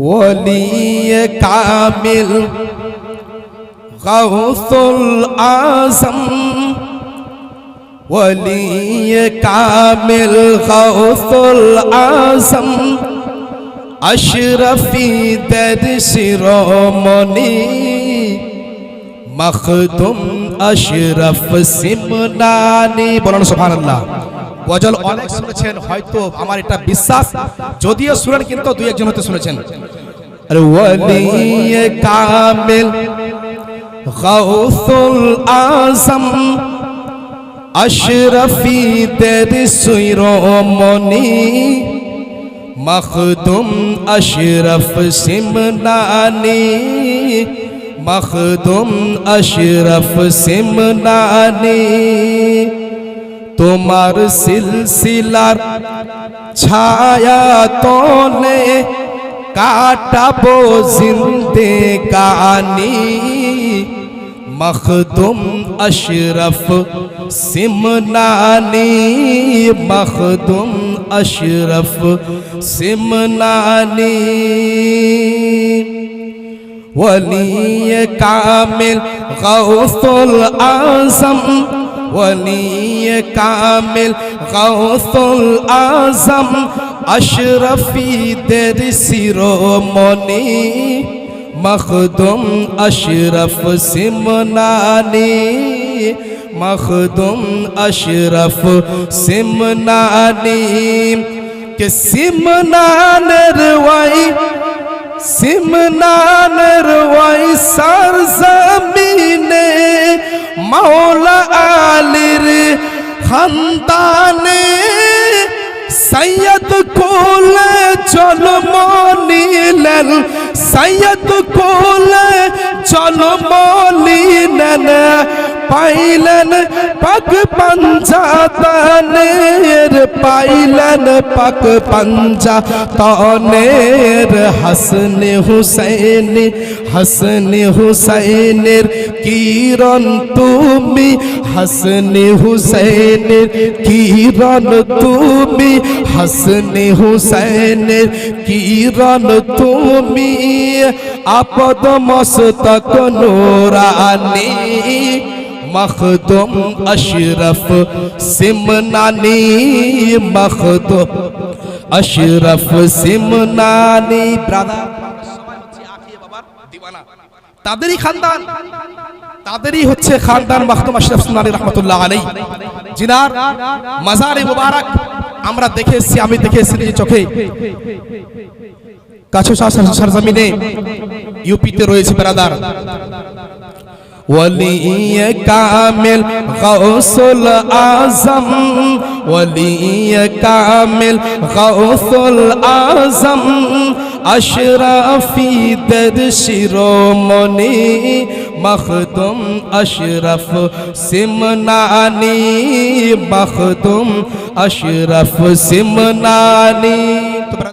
ওলি কামিল গৌসুল আজম। ওলি কামিল গৌসুল আজম। আশরফি দের শিরোমণি মখদুম আশরফ সিমনানি। বলুন সুবহানাল্লাহ। গজল অনেক শুনেছেন, হয়তো আমার এটা বিশ্বাস। যদিও শুনেন, কিন্তু দুই একজন হতে শুনেছেন। কামিল, গাউসুল আজম, আশরফি মখদুম আশরফ সিমনানি, মখদুম আশরফ সিমনানি। তোমার সিলসিলার ছায়া তোলে কাটাবো জিন্দে কানি মখদুম আশরফ সিমনানি, মখদুম আশরফ সিমনানি। ওলি কামিল গৌসুল আজম ওলি কামিল গৌসুল আজম আশরফি দের শিরোমণি মখদুম আশরফ সিমনানি মখদুম আশরফ সিমনানি কে সিমনানের ওয়াই সিমনানের ওয়াই সার জমিনে মাওলা আলীর খানদানে সৈয়দ কোলে জন্ম নিলেন সৈয়দ কোলে জন্ম নিলেন পাইলেন, পাক পঞ্চাতনের পাইলেন, পাক পঞ্চাতনের হাসন হুসैन হাসন হুসैনের কিরণ তুমি, হাসন হুসैনের কিরণ তুমি, হাসন হুসैনের কিরণ তুমি, আপদ মস্তক নুরানি মখদুম আশরফ সিমনানি মখদুম আশরফ সিমনানি ব্রাদার তাদেরই খানদান তাদেরই হচ্ছে খানদান মাহতুম আশরাফ সুনানি রহমতুল্লাহ আলাই জিনার মাজারে মুবারক আমরা দেখে এসেছি আমি দেখে এসেছি চোখে কাছে সরজমিনে ইউপিতে রয়েছে ব্রাদার ওলি কামিল গৌসুল আজম ওলি কামিল গৌসুল আজম আশরাফি দের শিরোমণি মখদুম আশরফ সিমনানি মখদুম আশরফ সিমনানি